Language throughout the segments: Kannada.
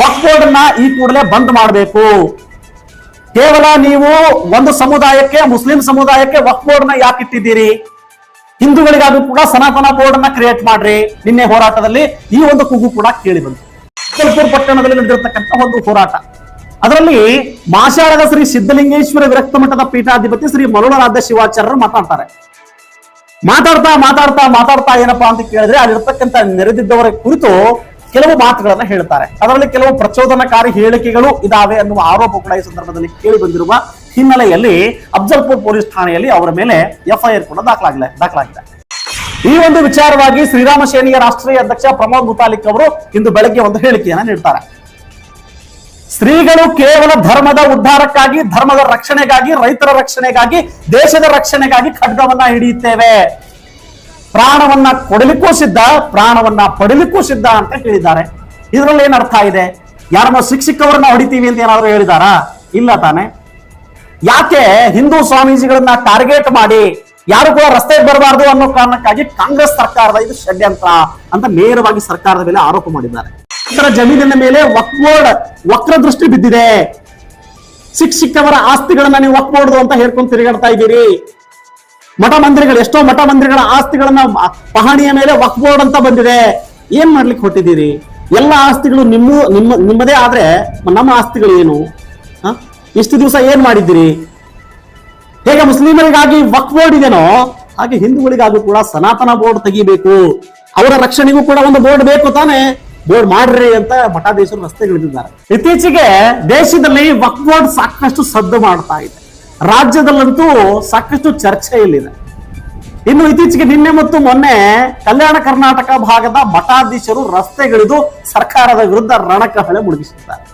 ವಕ್ಫ್ ಬೋರ್ಡ್ ಅನ್ನ ಈ ಕೂಡಲೇ ಬಂದ್ ಮಾಡಬೇಕು. ಕೇವಲ ನೀವು ಒಂದು ಸಮುದಾಯಕ್ಕೆ, ಮುಸ್ಲಿಂ ಸಮುದಾಯಕ್ಕೆ ವಕ್ಫ್ ಬೋರ್ಡ್ನ ಯಾಕೆ ಇಟ್ಟಿದ್ದೀರಿ? ಹಿಂದೂಗಳಿಗಾದ್ರೂ ಕೂಡ ಸನಾತನ ಬೋರ್ಡ್ ಅನ್ನ ಕ್ರಿಯೇಟ್ ಮಾಡ್ರಿ. ನಿನ್ನೆ ಹೋರಾಟದಲ್ಲಿ ಈ ಒಂದು ಕೂಗು ಕೂಡ ಕೇಳಿ ಬಂತು. ಕೊಲ್ಪುರ್ ಪಟ್ಟಣದಲ್ಲಿ ನಡೆದಿರತಕ್ಕಂತ ಒಂದು ಹೋರಾಟ. ಅದರಲ್ಲಿ ಮಾಷಾಳದ ಶ್ರೀ ಸಿದ್ಧಲಿಂಗೇಶ್ವರ ವಿರಕ್ತ ಮಠದ ಪೀಠಾಧಿಪತಿ ಶ್ರೀ ಮರುಳರಾಧ್ಯ ಶಿವಾಚಾರ್ಯರು ಮಾತಾಡ್ತಾರೆ. ಮಾತಾಡ್ತಾ ಮಾತಾಡ್ತಾ ಮಾತಾಡ್ತಾ ಏನಪ್ಪಾ ಅಂತ ಕೇಳಿದ್ರೆ, ಅಲ್ಲಿರ್ತಕ್ಕಂಥ ನೆರೆದಿದ್ದವರ ಕುರಿತು ಕೆಲವು ಮಾತುಗಳನ್ನ ಹೇಳ್ತಾರೆ. ಅದರಲ್ಲಿ ಕೆಲವು ಪ್ರಚೋದನಕಾರಿ ಹೇಳಿಕೆಗಳು ಇದಾವೆ ಅನ್ನುವ ಆರೋಪ ಕೂಡ ಈ ಸಂದರ್ಭದಲ್ಲಿ ಕೇಳಿ ಬಂದಿರುವ ಹಿನ್ನೆಲೆಯಲ್ಲಿ ಅಫ್ಜಲ್ಪುರ್ ಪೊಲೀಸ್ ಠಾಣೆಯಲ್ಲಿ ಅವರ ಮೇಲೆ ಎಫ್ಐಆರ್ ಕೂಡ ದಾಖಲಾಗಿದೆ ದಾಖಲಾಗಿದೆ. ಈ ಒಂದು ವಿಚಾರವಾಗಿ ಶ್ರೀರಾಮ ಸೇನೆಯ ರಾಷ್ಟ್ರೀಯ ಅಧ್ಯಕ್ಷ ಪ್ರಮೋದ್ ಮುತಾಲಿಕ್ ಅವರು ಇಂದು ಬೆಳಗ್ಗೆ ಒಂದು ಹೇಳಿಕೆಯನ್ನ ನೀಡ್ತಾರೆ. ಸ್ತ್ರೀಗಳು ಕೇವಲ ಧರ್ಮದ ಉದ್ಧಾರಕ್ಕಾಗಿ, ಧರ್ಮದ ರಕ್ಷಣೆಗಾಗಿ, ರೈತರ ರಕ್ಷಣೆಗಾಗಿ, ದೇಶದ ರಕ್ಷಣೆಗಾಗಿ ಖಡ್ಗವನ್ನ ಹಿಡಿಯುತ್ತೇವೆ. ಪ್ರಾಣವನ್ನ ಕೊಡಲಿಕ್ಕೂ ಸಿದ್ಧ, ಪ್ರಾಣವನ್ನ ಪಡಲಿಕ್ಕೂ ಸಿದ್ಧ ಅಂತ ಹೇಳಿದ್ದಾರೆ. ಇದರಲ್ಲಿ ಏನ್ ಅರ್ಥ ಇದೆ? ಯಾರನ್ನ ಶಿಕ್ಷಕವರನ್ನ ಹೊಡಿತೀವಿ ಅಂತ ಏನಾದ್ರು ಹೇಳಿದಾರಾ? ಇಲ್ಲ ತಾನೆ. ಯಾಕೆ ಹಿಂದೂ ಸ್ವಾಮೀಜಿಗಳನ್ನ ಟಾರ್ಗೆಟ್ ಮಾಡಿ ಯಾರು ಕೂಡ ರಸ್ತೆಗೆ ಬರಬಾರದು ಅನ್ನೋ ಕಾರಣಕ್ಕಾಗಿ ಕಾಂಗ್ರೆಸ್ ಸರ್ಕಾರದ ಇದು ಷಡ್ಯಂತ್ರ ಅಂತ ನೇರವಾಗಿ ಸರ್ಕಾರದ ಮೇಲೆ ಆರೋಪ ಮಾಡಿದ್ದಾರೆ. ಇತರ ಜಮೀನಿನ ಮೇಲೆ ವಕ್ ಬೋರ್ಡ್ ವಕ್ರ ದೃಷ್ಟಿ ಬಿದ್ದಿದೆ. ಸಿಕ್ ಸಿಕ್ಕವರ ಆಸ್ತಿಗಳನ್ನ ನೀವು ವಕ್ ಅಂತ ಹೇಳ್ಕೊಂಡು ತಿರುಗಾಡ್ತಾ ಇದ್ದೀರಿ. ಮಠ ಮಂದಿರಗಳು ಎಷ್ಟೋ ಮಠ ಮಂದಿರಗಳ ಆಸ್ತಿಗಳನ್ನ ಪಹಣಿಯ ಮೇಲೆ ವಕ್ ಬೋರ್ಡ್ ಅಂತ ಬಂದಿದೆ. ಏನ್ ಮಾಡ್ಲಿಕ್ಕೆ ಹೊಟ್ಟಿದ್ದೀರಿ ಎಲ್ಲ ಆಸ್ತಿಗಳು ನಿಮ್ಮ ನಿಮ್ಮ, ನಿಮ್ಮದೇ ಆದ್ರೆ ನಮ್ಮ ಆಸ್ತಿಗಳು ಏನು? ಇಷ್ಟು ದಿವಸ ಏನ್ ಮಾಡಿದ್ದೀರಿ? ಹೇಗೆ ಮುಸ್ಲಿಮರಿಗಾಗಿ ವಕ್ ಬೋರ್ಡ್ ಇದೇನೋ, ಹಾಗೆ ಹಿಂದೂಗಳಿಗಾಗಿ ಕೂಡ ಸನಾತನ ಬೋರ್ಡ್ ತೆಗಿಬೇಕು. ಅವರ ರಕ್ಷಣೆಗೂ ಕೂಡ ಒಂದು ಬೋರ್ಡ್ ಬೇಕು ತಾನೆ. ಬೋರ್ಡ್ ಮಾಡ್ರಿ ಅಂತ ಮಠಾಧೀಶರು ರಸ್ತೆಗಿಳಿದಿದ್ದಾರೆ ಇತ್ತೀಚೆಗೆ ದೇಶದಲ್ಲಿ ವಕ್ ಬೋರ್ಡ್ ಸಾಕಷ್ಟು ಸದ್ದು ಮಾಡ್ತಾ ಇದೆ. ರಾಜ್ಯದಲ್ಲಂತೂ ಸಾಕಷ್ಟು ಚರ್ಚೆಯಲ್ಲಿದೆ ಇನ್ನು ಇತ್ತೀಚೆಗೆ ನಿನ್ನೆ ಮತ್ತು ಮೊನ್ನೆ ಕಲ್ಯಾಣ ಕರ್ನಾಟಕ ಭಾಗದ ಮಠಾಧೀಶರು ರಸ್ತೆಗಿಳಿದು ಸರ್ಕಾರದ ವಿರುದ್ಧ ರಣಕಹಳೆ ಮುಳುಗಿಸಿದ್ದಾರೆ.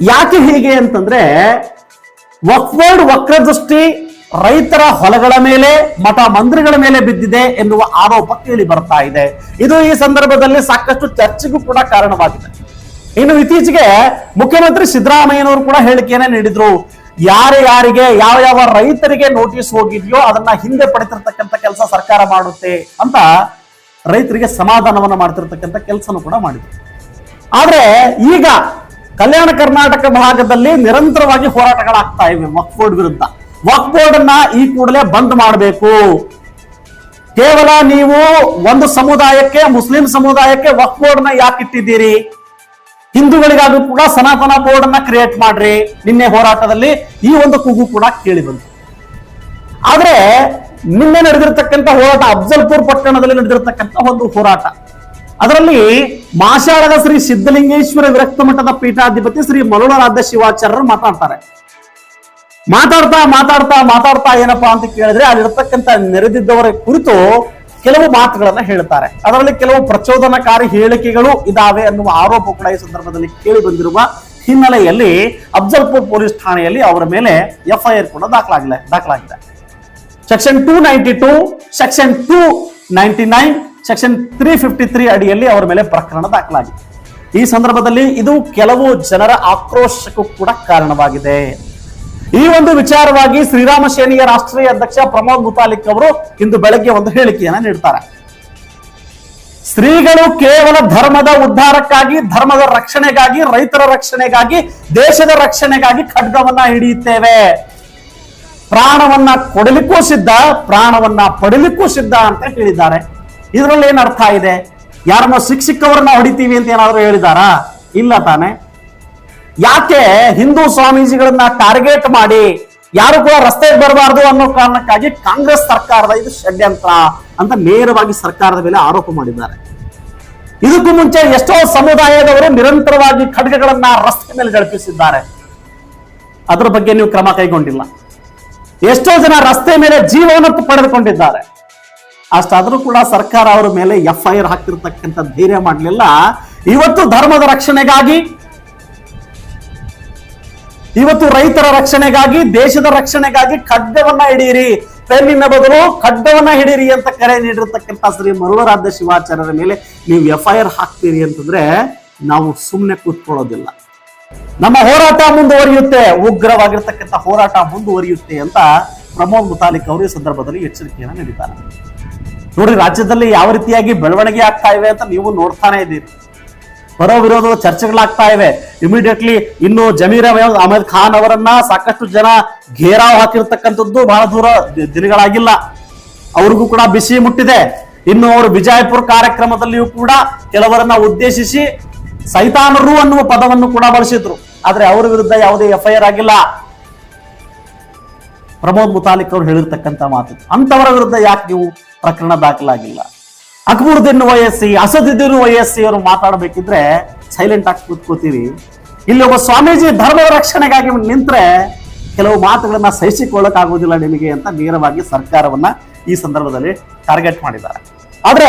ಯಾಕೆ ಹೀಗೆ ಅಂತಂದ್ರೆ ವಕ್ವರ್ಡ್ ವಕ್ರದೃಷ್ಟಿ ರೈತರ ಹೊಲಗಳ ಮೇಲೆ, ಮಠ ಮಂದಿರಗಳ ಮೇಲೆ ಬಿದ್ದಿದೆ ಎನ್ನುವ ಆರೋಪ ಕೇಳಿ ಬರ್ತಾ ಇದೆ. ಇದು ಈ ಸಂದರ್ಭದಲ್ಲಿ ಸಾಕಷ್ಟು ಚರ್ಚೆಗೂ ಕೂಡ ಕಾರಣವಾಗಿದೆ. ಇನ್ನು ಇತ್ತೀಚೆಗೆ ಮುಖ್ಯಮಂತ್ರಿ ಸಿದ್ದರಾಮಯ್ಯನವರು ಕೂಡ ಹೇಳಿಕೆಯನ್ನ ನೀಡಿದ್ರು. ಯಾರು ಯಾರಿಗೆ ಯಾವ ಯಾವ ರೈತರಿಗೆ ನೋಟಿಸ್ ಹೋಗಿದೆಯೋ ಅದನ್ನ ಹಿಂದೆ ಪಡೆತಿರ್ತಕ್ಕಂಥ ಕೆಲಸ ಸರ್ಕಾರ ಮಾಡುತ್ತೆ ಅಂತ ರೈತರಿಗೆ ಸಮಾಧಾನವನ್ನ ಮಾಡ್ತಿರ್ತಕ್ಕಂಥ ಕೆಲಸನೂ ಕೂಡ ಮಾಡಿದ್ರು. ಆದ್ರೆ ಈಗ ಕಲ್ಯಾಣ ಕರ್ನಾಟಕ ಭಾಗದಲ್ಲಿ ನಿರಂತರವಾಗಿ ಹೋರಾಟಗಳಾಗ್ತಾ ಇವೆ ವಕ್ ಬೋರ್ಡ್ ವಿರುದ್ಧ. ವಕ್ ಬೋರ್ಡ್ ಅನ್ನ ಈ ಕೂಡಲೇ ಬಂದ್ ಮಾಡಬೇಕು. ಕೇವಲ ನೀವು ಒಂದು ಸಮುದಾಯಕ್ಕೆ, ಮುಸ್ಲಿಂ ಸಮುದಾಯಕ್ಕೆ ವಕ್ ಬೋರ್ಡ್ನ ಯಾಕೆ ಇಟ್ಟಿದ್ದೀರಿ? ಹಿಂದೂಗಳಿಗಾದ್ರೂ ಕೂಡ ಸನಾತನ ಬೋರ್ಡ್ ಅನ್ನ ಕ್ರಿಯೇಟ್ ಮಾಡ್ರಿ. ನಿನ್ನೆ ಹೋರಾಟದಲ್ಲಿ ಈ ಒಂದು ಕೂಗು ಕೂಡ ಕೇಳಿ ಬಂತು. ಆದ್ರೆ ನಿನ್ನೆ ನಡೆದಿರ್ತಕ್ಕಂಥ ಹೋರಾಟ, ಅಫ್ಜಲ್ಪುರ್ ಪಟ್ಟಣದಲ್ಲಿ ನಡೆದಿರ್ತಕ್ಕಂಥ ಒಂದು ಹೋರಾಟ. ಅದರಲ್ಲಿ ಮಾಷಾಳದ ಶ್ರೀ ಸಿದ್ಧಲಿಂಗೇಶ್ವರ ವಿರಕ್ತ ಮಠದ ಪೀಠಾಧಿಪತಿ ಶ್ರೀ ಮರುಳರಾಧ್ಯ ಶಿವಾಚಾರ್ಯರು ಮಾತಾಡ್ತಾರೆ. ಮಾತಾಡ್ತಾ ಮಾತಾಡ್ತಾ ಮಾತಾಡ್ತಾ ಏನಪ್ಪಾ ಅಂತ ಕೇಳಿದ್ರೆ, ಅಲ್ಲಿರ್ತಕ್ಕಂಥ ನೆರೆದಿದ್ದವರ ಕುರಿತು ಕೆಲವು ಮಾತುಗಳನ್ನ ಹೇಳ್ತಾರೆ ಅದರಲ್ಲಿ ಕೆಲವು ಪ್ರಚೋದನಕಾರಿ ಹೇಳಿಕೆಗಳು ಇದಾವೆ ಅನ್ನುವ ಆರೋಪ ಕೂಡ ಈ ಸಂದರ್ಭದಲ್ಲಿ ಕೇಳಿ ಬಂದಿರುವ ಹಿನ್ನೆಲೆಯಲ್ಲಿ ಅಫ್ಜಲ್ಪುರ್ ಪೊಲೀಸ್ ಠಾಣೆಯಲ್ಲಿ ಅವರ ಮೇಲೆ ಎಫ್ಐಆರ್ ಕೂಡ ದಾಖಲಾಗಿದೆ ದಾಖಲಾಗಿದೆ. Section two ninety two, section two ninety nine, section three fifty three ಅಡಿಯಲ್ಲಿ ಅವರ ಮೇಲೆ ಪ್ರಕರಣ ದಾಖಲಾಗಿದೆ. ಈ ಸಂದರ್ಭದಲ್ಲಿ ಇದು ಕೆಲವು ಜನರ ಆಕ್ರೋಶಕ್ಕೂ ಕೂಡ ಕಾರಣವಾಗಿದೆ. ಈ ಒಂದು ವಿಚಾರವಾಗಿ ಶ್ರೀರಾಮ ಸೇನೆಯ ರಾಷ್ಟ್ರೀಯ ಅಧ್ಯಕ್ಷ ಪ್ರಮೋದ್ ಮುತಾಲಿಕ್ ಅವರು ಇಂದು ಬೆಳಗ್ಗೆ ಒಂದು ಹೇಳಿಕೆಯನ್ನ ನೀಡ್ತಾರೆ. ಸ್ತ್ರೀಗಳು ಕೇವಲ ಧರ್ಮದ ಉದ್ಧಾರಕ್ಕಾಗಿ, ಧರ್ಮದ ರಕ್ಷಣೆಗಾಗಿ, ರೈತರ ರಕ್ಷಣೆಗಾಗಿ, ದೇಶದ ರಕ್ಷಣೆಗಾಗಿ ಖಡ್ಗವನ್ನ ಹಿಡಿಯುತ್ತೇವೆ. ಪ್ರಾಣವನ್ನ ಕೊಡಲಿಕ್ಕೂ ಸಿದ್ಧ, ಪ್ರಾಣವನ್ನ ಪಡಲಿಕ್ಕೂ ಸಿದ್ಧ ಅಂತ ಹೇಳಿದ್ದಾರೆ. ಇದರಲ್ಲಿ ಏನ್ ಅರ್ಥ ಇದೆ? ಯಾರನ್ನ ಶಿಕ್ಷಕವರನ್ನ ಹೊಡಿತೀವಿ ಅಂತ ಏನಾದರೂ ಹೇಳಿದಾರಾ? ಇಲ್ಲ ತಾನೆ. ಯಾಕೆ ಹಿಂದೂ ಸ್ವಾಮೀಜಿಗಳನ್ನ ಟಾರ್ಗೆಟ್ ಮಾಡಿ ಯಾರು ಕೂಡ ರಸ್ತೆಗೆ ಬರಬಾರದು ಅನ್ನೋ ಕಾರಣಕ್ಕಾಗಿ ಕಾಂಗ್ರೆಸ್ ಸರ್ಕಾರದ ಇದು ಷಡ್ಯಂತ್ರ ಅಂತ ನೇರವಾಗಿ ಸರ್ಕಾರದ ಮೇಲೆ ಆರೋಪ ಮಾಡಿದ್ದಾರೆ. ಇದಕ್ಕೂ ಮುಂಚೆ ಎಷ್ಟೋ ಸಮುದಾಯದವರು ನಿರಂತರವಾಗಿ ಖಡ್ಗಗಳನ್ನ ರಸ್ತೆ ಮೇಲೆ ಗಳಪಿಸಿದ್ದಾರೆ ಅದರ ಬಗ್ಗೆ ನೀವು ಕ್ರಮ ಕೈಗೊಂಡಿಲ್ಲ. ಎಷ್ಟೋ ಜನ ರಸ್ತೆ ಮೇಲೆ ಜೀವವನ್ನು ಪಡೆದುಕೊಂಡಿದ್ದಾರೆ. ಅಷ್ಟಾದರೂ ಕೂಡ ಸರ್ಕಾರ ಅವರ ಮೇಲೆ ಎಫ್ ಐ ಆರ್ ಹಾಕಿರ್ತಕ್ಕಂಥ ಧೈರ್ಯ ಮಾಡಲಿಲ್ಲ. ಇವತ್ತು ಧರ್ಮದ ರಕ್ಷಣೆಗಾಗಿ ಇವತ್ತು ರೈತರ ರಕ್ಷಣೆಗಾಗಿ, ದೇಶದ ರಕ್ಷಣೆಗಾಗಿ ಖಡ್ಡವನ್ನ ಹಿಡಿಯಿರಿ ಪೆನ್ನಿನ ಬದಲು ಖಡ್ಡವನ್ನ ಹಿಡೀರಿ ಅಂತ ಕರೆ ನೀಡಿರ್ತಕ್ಕಂಥ ಶ್ರೀ ಮರುಳರಾಧ ಶಿವಾಚಾರ್ಯರ ಮೇಲೆ ನೀವು ಎಫ್ ಐ ಆರ್ ಹಾಕ್ತೀರಿ ಅಂತಂದ್ರೆ ನಾವು ಸುಮ್ಮನೆ ಕೂತ್ಕೊಳ್ಳೋದಿಲ್ಲ. ನಮ್ಮ ಹೋರಾಟ ಮುಂದುವರಿಯುತ್ತೆ, ಉಗ್ರವಾಗಿರ್ತಕ್ಕಂಥ ಹೋರಾಟ ಮುಂದುವರಿಯುತ್ತೆ ಅಂತ ಪ್ರಮೋದ್ ಮುತಾಲಿಕ್ ಅವರು ಈ ಸಂದರ್ಭದಲ್ಲಿ ಎಚ್ಚರಿಕೆಯನ್ನು ನೀಡಿದ್ದಾರೆ. ನೋಡಿ, ರಾಜ್ಯದಲ್ಲಿ ಯಾವ ರೀತಿಯಾಗಿ ಬೆಳವಣಿಗೆ ಆಗ್ತಾ ಇವೆ ಅಂತ ನೀವು ನೋಡ್ತಾನೆ ಇದ್ದೀರಿ. ಬರೋ ವಿರೋಧದ ಚರ್ಚೆಗಳಾಗ್ತಾ ಇವೆ. ಇಮಿಡಿಯೇಟ್ಲಿ ಇನ್ನು ಜಮೀರ್ ಅಹಮದ್ ಖಾನ್ ಅವರನ್ನ ಸಾಕಷ್ಟು ಜನ ಘೇರಾವ್ ಹಾಕಿರ್ತಕ್ಕಂಥದ್ದು ಬಹಳ ದೂರ ದಿನಗಳಾಗಿಲ್ಲ. ಅವ್ರಿಗೂ ಕೂಡ ಬಿಸಿ ಮುಟ್ಟಿದೆ. ಇನ್ನು ಅವರು ವಿಜಯಪುರ ಕಾರ್ಯಕ್ರಮದಲ್ಲಿಯೂ ಕೂಡ ಕೆಲವರನ್ನ ಉದ್ದೇಶಿಸಿ ಸೈತಾನರು ಅನ್ನುವ ಪದವನ್ನು ಕೂಡ ಬಳಸಿದ್ರು. ಆದ್ರೆ ಅವರ ವಿರುದ್ಧ ಯಾವುದೇ ಎಫ್ಐಆರ್ ಆಗಿಲ್ಲ. ಪ್ರಮೋದ್ ಮುತಾಲಿಕ್ ಅವರು ಹೇಳಿರ್ತಕ್ಕಂಥ ಮಾತು. ಅಂತವರ ವಿರುದ್ಧ ಯಾಕೆ ನೀವು ಪ್ರಕರಣ ದಾಖಲಾಗಿಲ್ಲ? ಅಕ್ಬರುದ್ದೀನ್ ವಯಸ್ಸಿ, ಅಸದುದ್ದೀನ್ ವಯಸ್ಸಿ ಅವರು ಮಾತಾಡಬೇಕಿದ್ರೆ ಸೈಲೆಂಟ್ ಆಗಿ ಕೂತ್ಕೋತೀರಿ. ಇಲ್ಲಿ ಒಬ್ಬ ಸ್ವಾಮೀಜಿ ಧರ್ಮದ ರಕ್ಷಣೆಗಾಗಿ ನಿಂತ್ರೆ ಕೆಲವು ಮಾತುಗಳನ್ನ ಸಹಿಸಿಕೊಳ್ಳಕ್ ಆಗುವುದಿಲ್ಲ ನಿಮಗೆ ಅಂತ ನೇರವಾಗಿ ಸರ್ಕಾರವನ್ನ ಈ ಸಂದರ್ಭದಲ್ಲಿ ಟಾರ್ಗೆಟ್ ಮಾಡಿದ್ದಾರೆ. ಆದ್ರೆ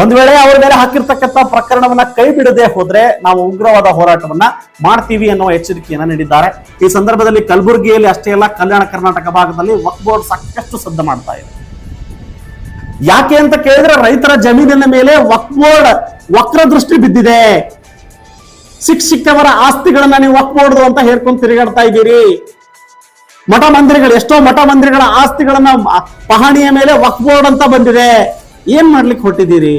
ಒಂದ್ ವೇಳೆ ಅವ್ರ ಮೇಲೆ ಹಾಕಿರ್ತಕ್ಕಂಥ ಪ್ರಕರಣವನ್ನ ಕೈ ಬಿಡದೆ ಹೋದ್ರೆ ನಾವು ಉಗ್ರವಾದ ಹೋರಾಟವನ್ನ ಮಾಡ್ತೀವಿ ಅನ್ನುವ ಎಚ್ಚರಿಕೆಯನ್ನ ನೀಡಿದ್ದಾರೆ. ಈ ಸಂದರ್ಭದಲ್ಲಿ ಕಲಬುರಗಿಯಲ್ಲಿ ಅಷ್ಟೇ ಅಲ್ಲ, ಕಲ್ಯಾಣ ಕರ್ನಾಟಕ ಭಾಗದಲ್ಲಿ ವಕ್ ಬೋರ್ಡ್ ಸಾಕಷ್ಟು ಸದ್ದ ಮಾಡ್ತಾ ಇದೆ. ಯಾಕೆ ಅಂತ ಕೇಳಿದ್ರೆ ರೈತರ ಜಮೀನಿನ ಮೇಲೆ ವಕ್ ಬೋರ್ಡ್ ವಕ್ರ ದೃಷ್ಟಿ ಬಿದ್ದಿದೆ. ಸಿಕ್ ಸಿಕ್ಕವರ ಆಸ್ತಿಗಳನ್ನ ನೀವು ವಕ್ ಅಂತ ಹೇಳ್ಕೊಂಡು ತಿರುಗಾಡ್ತಾ ಇದ್ದೀರಿ. ಮಠ ಮಂದಿರಗಳು, ಎಷ್ಟೋ ಮಠ ಮಂದಿರಗಳ ಆಸ್ತಿಗಳನ್ನ ಪಹಣಿಯ ಮೇಲೆ ವಕ್ ಬೋರ್ಡ್ ಅಂತ ಬಂದಿದೆ. ಏನ್ ಮಾಡ್ಲಿಕ್ಕೆ ಹೊಟ್ಟಿದ್ದೀರಿ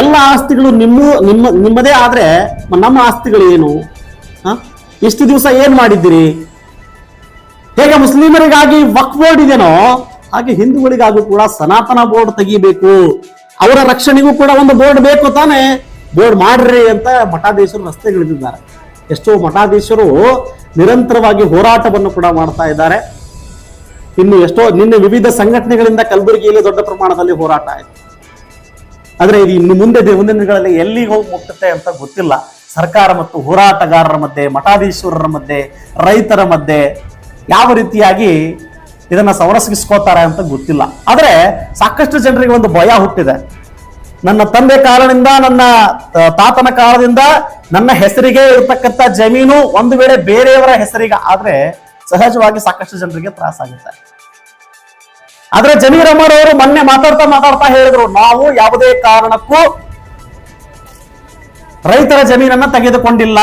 ಎಲ್ಲ ಆಸ್ತಿಗಳು ನಿಮ್ಮ ನಿಮ್ಮ, ನಿಮ್ಮದೇ ಆದ್ರೆ ನಮ್ಮ ಆಸ್ತಿಗಳು ಏನು? ಇಷ್ಟು ದಿವಸ ಏನ್ ಮಾಡಿದ್ದೀರಿ? ಹೇಗೆ ಮುಸ್ಲಿಮರಿಗಾಗಿ ವಕ್ ಬೋರ್ಡ್ ಇದೆನೋ, ಹಾಗೆ ಹಿಂದೂಗಳಿಗಾಗೂ ಕೂಡ ಸನಾತನ ಬೋರ್ಡ್ ತೆಗಿಬೇಕು. ಅವರ ರಕ್ಷಣೆಗೂ ಕೂಡ ಒಂದು ಬೋರ್ಡ್ ಬೇಕು ತಾನೆ. ಬೋರ್ಡ್ ಮಾಡ್ರಿ ಅಂತ ಮಠಾಧೀಶರು ರಸ್ತೆಗಿಳಿದಿದ್ದಾರೆ ಎಷ್ಟೋ ಮಠಾಧೀಶರು ನಿರಂತರವಾಗಿ ಹೋರಾಟವನ್ನು ಕೂಡ ಮಾಡ್ತಾ ಇದ್ದಾರೆ. ಇನ್ನು ಎಷ್ಟೋ, ನಿನ್ನೆ ವಿವಿಧ ಸಂಘಟನೆಗಳಿಂದ ಕಲಬುರಗಿಯಲ್ಲಿ ದೊಡ್ಡ ಪ್ರಮಾಣದಲ್ಲಿ ಹೋರಾಟ ಆಯಿತು. ಆದರೆ ಇದು ಇನ್ನು ಮುಂದೆ ದಿನಗಳಲ್ಲಿ ಎಲ್ಲಿಗೆ ಹೋಗಿ ಮುಟ್ಟುತ್ತೆ ಅಂತ ಗೊತ್ತಿಲ್ಲ. ಸರ್ಕಾರ ಮತ್ತು ಹೋರಾಟಗಾರರ ಮಧ್ಯೆ ಮಠಾಧೀಶ್ವರರ ಮಧ್ಯೆ, ರೈತರ ಮಧ್ಯೆ ಯಾವ ರೀತಿಯಾಗಿ ಇದನ್ನು ಸವರಸಗಿಸ್ಕೋತಾರೆ ಅಂತ ಗೊತ್ತಿಲ್ಲ. ಆದರೆ ಸಾಕಷ್ಟು ಜನರಿಗೆ ಒಂದು ಭಯ ಹುಟ್ಟಿದೆ. ನನ್ನ ತಂದೆ ಕಾಲದಿಂದ, ನನ್ನ ತಾತನ ಕಾಲದಿಂದ ನನ್ನ ಹೆಸರಿಗೆ ಇರತಕ್ಕಂತ ಜಮೀನು ಒಂದು ವೇಳೆ ಬೇರೆಯವರ ಹೆಸರಿಗೆ ಆದ್ರೆ ಸಹಜವಾಗಿ ಸಾಕಷ್ಟು ಜನರಿಗೆ ತ್ರಾಸಾಗುತ್ತೆ ಆದ್ರೆ ಜಮೀರ್ ಅಹಮದ್ ಅವರು ಮೊನ್ನೆ ಮಾತಾಡ್ತಾ ಮಾತಾಡ್ತಾ ಹೇಳಿದ್ರು, ನಾವು ಯಾವುದೇ ಕಾರಣಕ್ಕೂ ರೈತರ ಜಮೀನನ್ನ ತೆಗೆದುಕೊಂಡಿಲ್ಲ.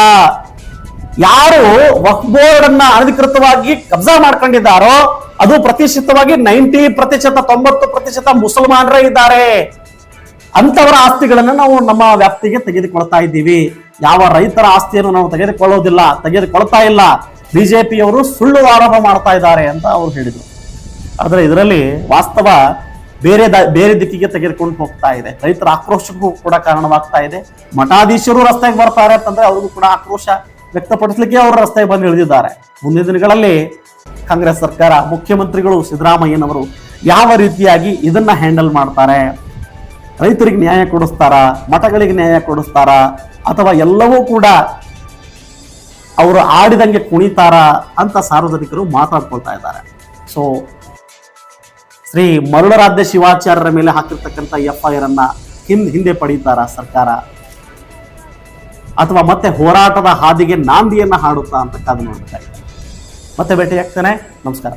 ಯಾರು ವಕ್ ಬೋರ್ಡ್ ಅನ್ನ ಅನಧಿಕೃತವಾಗಿ ಕಬ್ಜಾ ಮಾಡ್ಕೊಂಡಿದ್ದಾರೋ, ಅದು ಪ್ರತಿಶತವಾಗಿ ನೈಂಟಿ ಪ್ರತಿಶತ, ತೊಂಬತ್ತು ಪ್ರತಿಶತ ಮುಸಲ್ಮಾನರೇ ಇದ್ದಾರೆ. ಅಂತವರ ಆಸ್ತಿಗಳನ್ನು ನಾವು ನಮ್ಮ ವ್ಯಾಪ್ತಿಗೆ ತೆಗೆದುಕೊಳ್ತಾ ಇದ್ದೀವಿ. ಯಾವ ರೈತರ ಆಸ್ತಿಯನ್ನು ನಾವು ತೆಗೆದುಕೊಳ್ಳೋದಿಲ್ಲ, ತೆಗೆದುಕೊಳ್ತಾ ಇಲ್ಲ, ಬಿಜೆಪಿಯವರು ಸುಳ್ಳು ಆರೋಪ ಮಾಡ್ತಾ ಇದ್ದಾರೆ ಅಂತ ಅವರು ಹೇಳಿದರು. ಆದರೆ ಇದರಲ್ಲಿ ವಾಸ್ತವ ಬೇರೆ ಬೇರೆ ದಿಕ್ಕಿಗೆ ತೆಗೆದುಕೊಂಡು ಹೋಗ್ತಾ ಇದೆ. ರೈತರ ಆಕ್ರೋಶಕ್ಕೂ ಕೂಡ ಕಾರಣವಾಗ್ತಾ ಇದೆ. ಮಠಾಧೀಶರು ರಸ್ತೆಗೆ ಬರ್ತಾರೆ ಅಂತಂದ್ರೆ ಅವ್ರಿಗೂ ಕೂಡ ಆಕ್ರೋಶ ವ್ಯಕ್ತಪಡಿಸಲಿಕ್ಕೆ ಅವರು ರಸ್ತೆಗೆ ಬಂದು ಇಳಿದಿದ್ದಾರೆ. ಮುಂದಿನ ದಿನಗಳಲ್ಲಿ ಕಾಂಗ್ರೆಸ್ ಸರ್ಕಾರ ಮುಖ್ಯಮಂತ್ರಿಗಳು ಸಿದ್ದರಾಮಯ್ಯನವರು ಯಾವ ರೀತಿಯಾಗಿ ಇದನ್ನ ಹ್ಯಾಂಡಲ್ ಮಾಡ್ತಾರೆ? ರೈತರಿಗೆ ನ್ಯಾಯ ಕೊಡಿಸ್ತಾರಾ? ಮಠಗಳಿಗೆ ನ್ಯಾಯ ಕೊಡಿಸ್ತಾರಾ? ಅಥವಾ ಎಲ್ಲವೂ ಕೂಡ ಅವರು ಆಡಿದಂಗೆ ಕುಣಿತಾರ ಅಂತ ಸಾರ್ವಜನಿಕರು ಮಾತಾಡ್ಕೊಳ್ತಾ ಇದ್ದಾರೆ. ಸೊ ಶ್ರೀ ಮರುಳರಾಧ್ಯ ಶಿವಾಚಾರ್ಯರ ಮೇಲೆ ಹಾಕಿರ್ತಕ್ಕಂಥ ಎಫ್ ಐ ಆರ್ ಅನ್ನ ಹಿಂದ್ ಹಿಂದೆ ಪಡೀತಾರ ಸರ್ಕಾರ? ಅಥವಾ ಮತ್ತೆ ಹೋರಾಟದ ಹಾದಿಗೆ ನಾಂದಿಯನ್ನ ಹಾಡುತ್ತಾ ಅಂತ ಕಾದು ನೋಡ್ತಾ ಇದ್ದಾರೆ. ಮತ್ತೆ ಭೇಟಿ ಆಗ್ತಾನೆ. ನಮಸ್ಕಾರ.